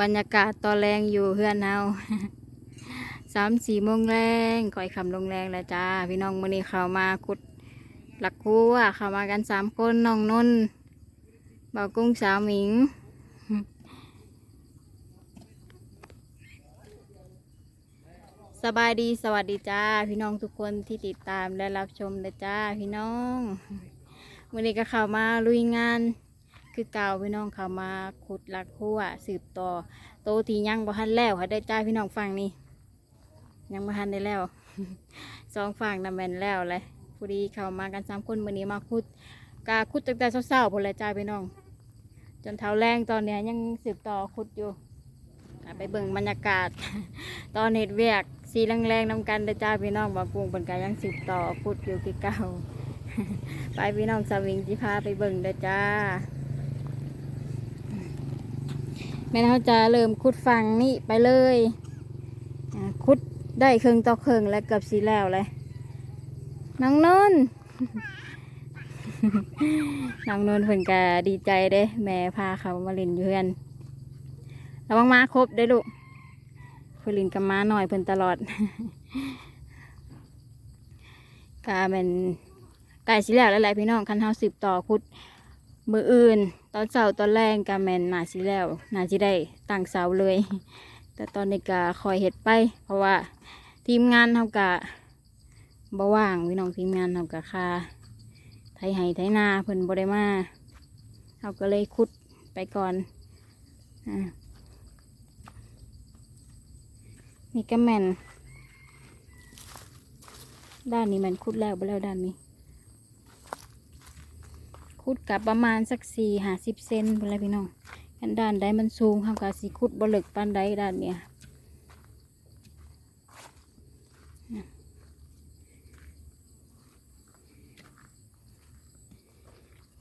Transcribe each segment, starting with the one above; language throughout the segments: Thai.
บรรยากาศตอนแรงอยู่เฮือนเฮาสามสี่โมงแรงก่อยคำลงแรงแล้วจ้า พี่น้องมือนี้เข้ามาขุดหลักคู่อะเข้ามากันสามคนน้องนนท์เบากุ้งสาวหมิง สบายดีสวัสดีจ้า พี่น้องทุกคนที่ติดตามและรับชมนะจ้า พี่น้องวันนี้ก็เข้ามาลุยงาน คือเก่าพี่น้องเขามาขุดลักหัวสืบต่อ โตที่ยังบ่ทันแล้วค่ะได้จ้าพี่น้องฟังนี่ยังบ่ทันได้แล้วสองฝั่งนำแม่นแล้วเลยพอดีเขามากันสามคนวันนี้มาขุดกาขุดตั้งแต่เช้าๆพุ่นละจ้าพี่น้อง จนเท้าแรงตอนเนี้ยยังสืบต่อขุดอยู่ไปเบิ่งบรรยากาศ ตอนเห็ดเวียกสีแรงๆนำกันเด้จ้าพี่น้องบางกรุงเป็นการยังสืบต่อขุดอยู่คือเก่าไปพี่น้องสวิงจิพาไปเบิ่งเด้จ้า ม่เขาจะเริ่มขุดฝั่งนี่ไปเลยอ่าขุดได้เครื่งต่อเครื่งแล้วเกือบสีแล้วเลยน้องนนท์น้องนนท์เพิ่นก็ดีใจเด้ แม่พาเขามาเล่นเพื่อนระวังมาครบได้ลูกเพิ่นเลินกับม้าหน่อยเพิ่นตลอดกาเป็นไก่สิแล้วแล้วแหละพี่น้องคันเฮาสืบต่อขุดมืออื่น ตอนเสาร์ตอนแรกกาแมนนาสิแล้วนาสิได้ตั้งเสาเลย แต่ตอนนี้ก็คอยเห็ดไป เพราะว่าทีมงานเฮากะบ่ว่างพี่น้องทีมงานเฮากะคาไทยไห้ไทยนาเพิ่นบ่ได้มาเฮาก็เลยขุดไปก่อนอ่านี่ก็แมนด้านนี้มันขุดแล้วบ่แล้วด้านนี้ ขุดกับประมาณสักสี่หาสิบเซนเป็นไรพี่น้องกันด้านใดมันสูงครับกับสีขุดบลึกปานใดด้านเนี้ย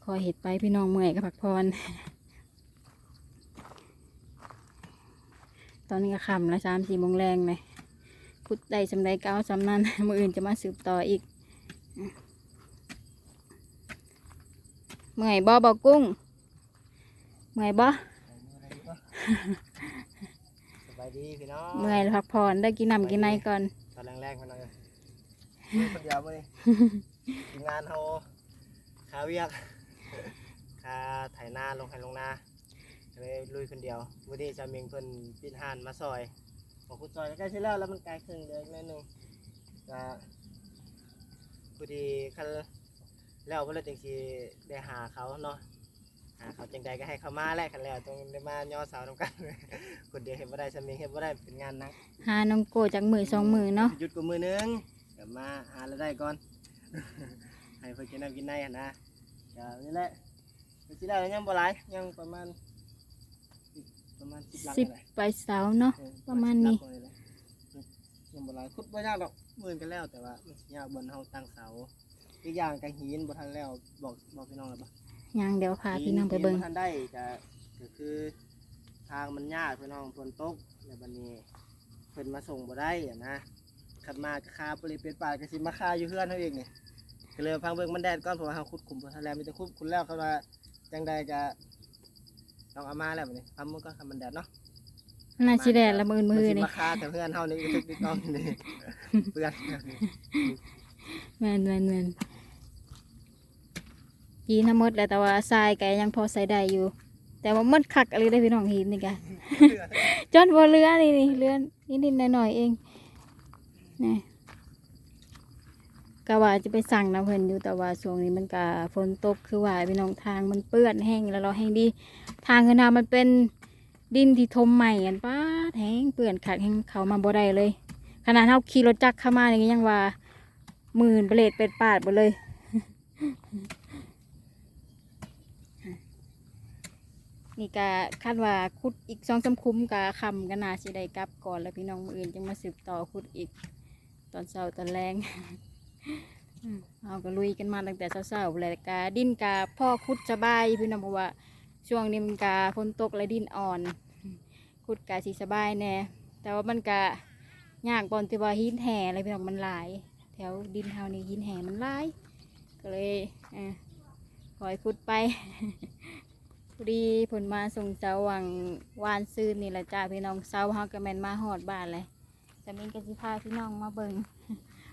คอยเห็ดไปพี่น้องเมื่อยกับผักพร ตอนนี้ก็คำล้วสามสี่โมงแรงเลยขุดได้สำใดเก้าสำนั้นมืออื่นจะมาสืบต่ออีก เมื่อยบ่บ่กุ้ง เมื่อยบ่สบายดีพี่น้องเมื่อยแล้วพักผ่อนได้กินน้ำกินในก่อน ตอนแรกๆพี่น้องเลยมือคนเดียวมาเลยทีมงานเขาขาเวียกคาไถนาลงไถลงนาก็เลยลุยคนเดียววันนี้จะมีเพิ่นปิดหานมาซอยบอกคุณซอยใกล้ใช่แล้วแล้วมันไกลครึ่งเดือนนิดนึงก็พอดีคัน แล้วเพื่อนจังสีได้หาเขาเนาะหาเขาจังใดก็ให้เขามาแหละคันแล้วต้องได้มาย่อเสาทำกัน คนเดียวเห็นว่าได้สมิงเห็นว่าได้เป็นงานหนักหาน้องโกจากมือสองมือเนาะหยุดกูมือหนึงเดี๋ยวมาหาแล้วได้ก่อน ให้เพื่อนกินน้ำกินในหั่นนะเดี๋ยวนี่แหละเป็นสิได้แล้วยังบ่หลายยังประมาณอีกประมาณสิบหลังสิบนี่แหละไปเสาเนาะ เออประมาณนี้สิบหลังนี่แหละยังบ่หลายคุดบ่ยากดอกมื่นกันแล้วแต่ว่ามันสิยากบนเฮาตั้งเสา อีกอย่างกัหินบ่ทันแล้วบอกบอกพี่น้องแล้วปะยังเดี๋ยวพาพี่น้องไปเบิ่งหิบ่ทันได้ก็ก็คือทางมันยากพี่น้องฝนตกแล้วบัดนี้เพิ่นมาส่งบ่ได้อะนะขับมาก็คาปริเป็ดป่าก็สิมาคาอยู่เพื่อนเขาเองนี่ก็เลยพังเบิ่งมันแดดก่อนเพราะว่าเขาขุดขุมทะเลมีแต่ขุดขุดแล้วเขาว่าจังใดจะต้องเอามาแล้วบัดนี้พังมันก็ทำมันแดดเนาะน่าชิแดดละมือมือสินี่มาคากับเพื่อนเฮานี่ทึกติ๊กต้องนี่เพื่อนแม่นแม่ นแม่นยีน้ำมดแล้วแต่ว่าทรายแกยังพอใส่ได้อยู่ แต่ว่ามันคักอะไรได้อพี่น้องหินนี่กะจนบ่เรือนี่นี่เรือนิดๆหน่อยๆเองนี่ก็ว่าจะไปสั่งน้ำเพิ่นอยู่แต่ว่าช่วงนี้มันก็ฝนตกคือว่าพี่น้องทางมันเปื้อนแห้งแล้วเราแห้งดี ทางคือนามันเป็นดินที่ทมใหม่กันป้าดแห้งเปื้อนขาดแห้งเขามาบ่ได้เลย ขนาดเฮาขี่รถจักรเข้ามาอย่างนี้ยังว่าหมื่นเปรตเป็ดปาดหมดเลย นี่กะคาดว่าขุดอีกสองสาคุ้มกะคำก็น่าสิได้กลับก่อนแล้วพี่น้องมืออื่นจึงมาสืบต่อขุดอีก ตอนเช้าตอนแรงเอาก็ลุยกันมาตั้งแต่เช้าๆเลยกะดินกะพ่อขุดสบายพี่น้องเพราะว่าช่วงนี้มันกะฝนตกและดินอ่อนขุดกะสีสบายแน่แต่ว่ามันกะยากบอนที่ว่าหินแห่อะไรพี่น้องมันหลาย แถวดินเฮานี่หินแห่มันหลาย ก็เลยออปล่อยขุดไป พอดีผลมาส่งเสาวังวานซื้อนี่แหละจ้าพี่น้องเสาเฮาก็แมนมาฮอดบ้านเลยแต่มินก็สิพาพี่น้องมาเบิง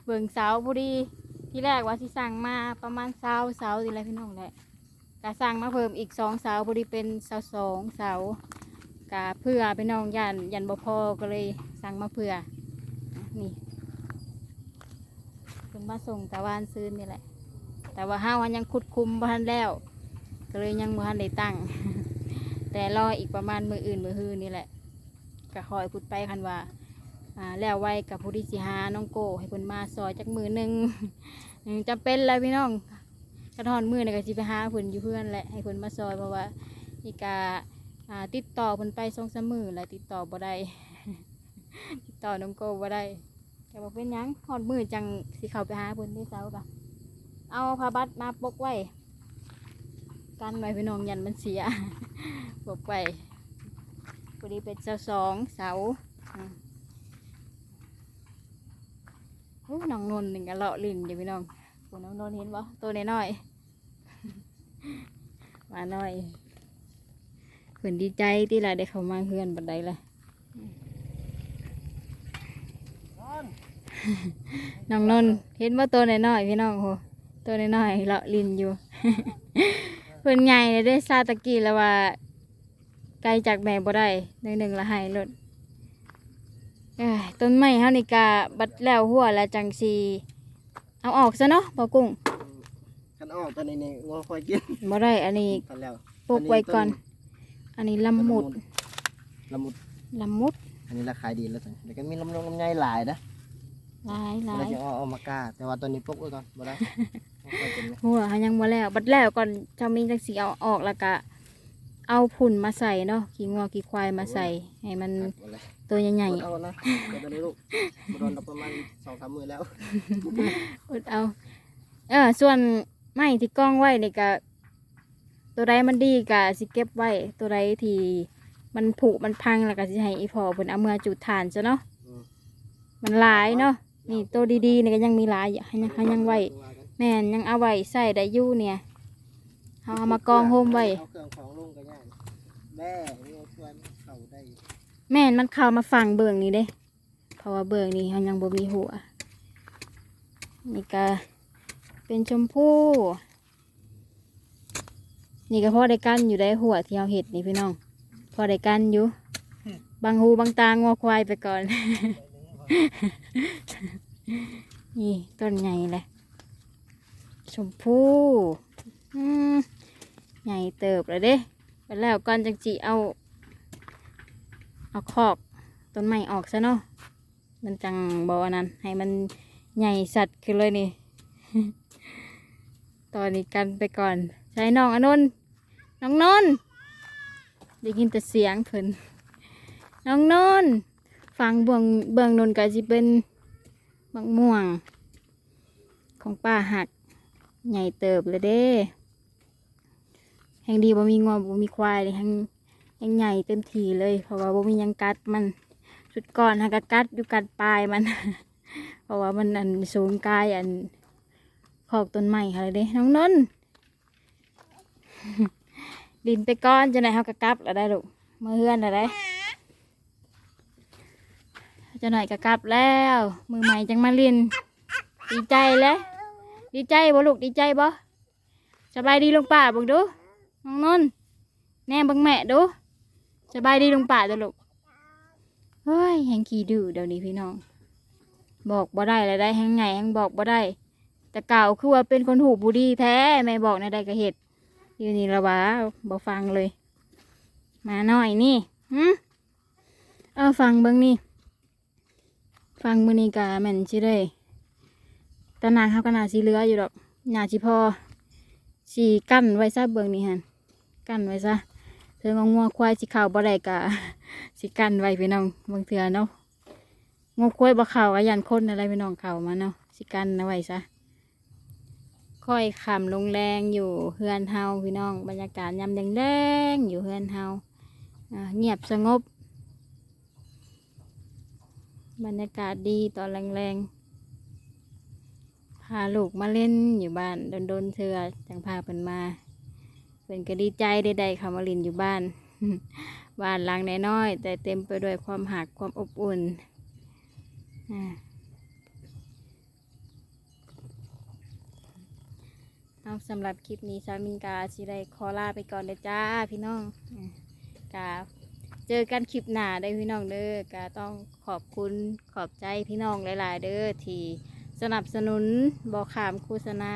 เบิงเสาพอดีที่แรกว่าสิสั่งมาประมาณเสาเสานี่แหละพี่น้องแหละก็สั่งมาเพิ่มอีกสองเสาพอดีเป็นเสาสองเสากะเพื่อพี่น้องยันยันบ่พอก็เลยสั่งมาเพื่อนี่เพิ่นมาส่งตะวันซื้อนี่แหละ แต่ว่าห้าวันยังขุดคุมบ้านแล้ว ก็เลยยังบ่ทันได้ตั้ง แต่รออีกประมาณมืออื่นมือฮือนี่แหละก็คอยพูดไปคันว่าแล้วไว้กับผู้ที่สิหาน้องโกให้เพิ่นมาซอยจักมือหนึ่งจำเป็นเลยพี่น้องกระทอนมือนี่ก็สิไปหาเพิ่นอยู่เพื่อนแหละให้เพิ่นมาซอยเพราะว่าอีกาติดต่อเพิ่นไปสองสามมือแล้วติดต่อบ่ได้ติดต่อน้องโกบ่ได้แต่ว่าเป็นยังฮอดมือจังสิเขาไปหาเพิ่นได้เช้ากะเอาผ้าบัตรมาปกไว้ กันไว้พี่น้องยันมันเสียปกไว้พอดีเป็นเสาสองเสาอืมโอ้น้องนนท์หนึ่งกะเลาะลิ้นอยู่พี่น้องโอ้น้องนนท์เห็นบ่ตัวน้อยๆมาหน่อยเพื่อนดีใจที่เราได้เข้ามาเพื่อนบันไดเละนอนน้องนนท์เห็นว่าตัวน้อยๆพี่น้องโหตัวน้อยๆเลาะลิ้นอยู่ เพื่อนใหญ่เลยได้ซาตะกี้แล้วว่าไกลจากแม่บ่ได้หนึ่งหนึ่งละหายรถเอ้ยต้นไม้เฮานี่กาบัดแล้วหัวแล้วจังสีเอาออกซะเนาะบ่กุ้งคันออกตอนนี้นี่งัวคอยกินบ่ได้อันนี้ทันแล้วปลูกไว้ก่อน อันนี้ลำหมุดละมุดลำมุด อันนี้ราคายดีแล้วสิเดี๋ยวก็มีลำนงลำไยหลายนะหลายหลาเรายจะเอาเอามากล้าแต่ว่าตัวนี้ปลูกไว้ก่อนบ่ได้เอาไว้เป็น หัวเฮายังบ่แล้ว บัดแล้วก่อนจะมีจังสีเอาออกแล้วก็เอาผุ่นมาใส่เนาะขี้งัวขี้ควายมาใส่ให้มันครับเอาเลยตัวใหญ่อดเอานะเดี๋ยวตอนนี้ลูกบ่โดนเราประมาณสองสามมือแล้วๆอดเอาเออส่วนไม้ที่กล้องไว้นี่ก็ตัวใดมันดีก็สิเก็บไว้ตัวใดที่มันผุมันพังแล้วก็สิให้อีพอเพิ่นเอามือจุดฐานซะเนาะอืมมันหลายเนาะนี่ตัวดีๆนี่ก็ยังมีหลายอยู่ให้ยังให้ยังไว้ แม่นยังเอาไว้ใส่ได้อยู่เนี่ยเอาเอามากองโฮมไว้เอาเครื่องของลุงก็ง่ายแม่นี่เอาชวนเข้าได้แม่นมันเข้ามาฟังเบิ่งนี่เด้เพราะว่าเบิ่งนี่มันยังบ่มีหัวนี่ก็เป็นชมพู่นี่ก็พอได้กันอยู่ได้หัวที่เราเห็ดนี่พี่น้อง พอได้กันอยู่ บางหูบางตางอควายไปก่อน นี่ต้นใหญ่เลย ชมพู่ใหญ่เติบเลยเด้ไปแล้วก่อนจังจีเอา เอาคอกต้นไม้ออกซะเนาะมันจังบอนั้น ให้มันใหญ่สัตว์ขึ้นเลยนี่ ตอนนี้กันไปก่อน ใช้น้องอนนน้องนนได้ยินแต่เสียงเพิ่นน้องนนฟังเบืองเบืองนนก็จะเป็นบางม่วง ของป้าหัก ใหญ่เติบเลยเด้แห่งดีบ่มีงอบ่มีควายเลยแห่งยังใหญ่เต็มทีเลย เพราะว่าบ่มียังกัดมันสุดก่อนฮะก็กัดอยู่กัดปลายมัน เพราะว่ามันอันสูงกายอันขอกต้นไม้ค่ะเลยเด้น้องนนดินไปก้อนจะไหนเขาก็กลับแล้วได้ลูกมาเฮือนแล้วได้จะไหนก็กลับแล้ว มือใหม่จังมาเรียนดีใจเลย ดีใจบ่ลูกดีใจบ่สบายดีลงป่าบังดูน้องนนแน่บังแม่ดูสบายดีลงป่าเด้อลูกเฮ้ยแหงขี้ดื้อเดี๋ยวนี้พี่น้อง บอกบ่ได้เลยได้แหงไงแหงบอกบ่ได้ แต่เก่าคือว่าเป็นคนหูบุดีแท้แม่บอกในใดก็เห็ดอยู่นี่ละวะบ่ฟังเลย มาหน่อยนี่หืมเออฟังเบิ่งนี่ ฟังมือนี้กะแม่นสิได้ ตานางเขาก็นาสิเหลืออยู่ดอกนาสิพอสิกั้นไว้ซะเบิ่งนี่หั่นกันไว้ซะเธองงัวควายสิเข่าบ่ได้กะสิกันไว้พี่น้องบางเถื่อเนาะงวควายบ่เข่าก็ยันคนอะไรพี่น้องเข่ามาเนาะสิกั้นเอาไว้ซะค่อยขำลงแรงอยู่เฮือนเฮาพี่น้องบรรยากาศยามแดงๆอยู่เฮือนเฮาอ่าเงียบสงบ บรรยากาศดีตอนแรงๆ พาลูกมาเล่นอยู่บ้านโดนๆเถื่อจังพาเพิ่นมาเป็นก็ดีใจได้ได้คำมาลินอยู่บ้าน บ้านหลังน้อยๆแต่เต็มไปด้วยความหักความอบอุ่นเอาสำหรับคลิปนี้สามินกาสิได้ขอลาไปก่อนเด้จ้าพี่น้องกาเจอกันคลิปหน้าได้พี่น้องเด้อกาต้องขอบคุณขอบใจพี่น้องหลาย ๆ เด้อที่ สนับสนุนบอกขามโฆษณา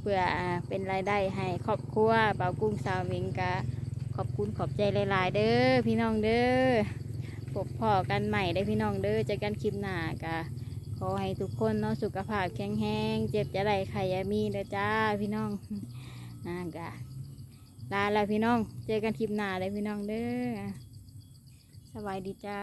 เพื่อเป็นรายได้ให้ครอบครัวเบากุ้งสาวเมงกาขอบคุณขอบใจหลายๆ เด้อพี่น้องเด้อพบพ่อกันใหม่ได้พี่น้องเด้อเจอกันคลิปหน้ากาขอให้ทุกคนเนาะสุขภาพแข็งแรงเจ็บจะได้ใครยามีเด้อจ้าพี่น้องอ่ากาลาแล้วพี่น้อง เจอกันคลิปหน้าเลยพี่น้องเด้อสบายดีจ้า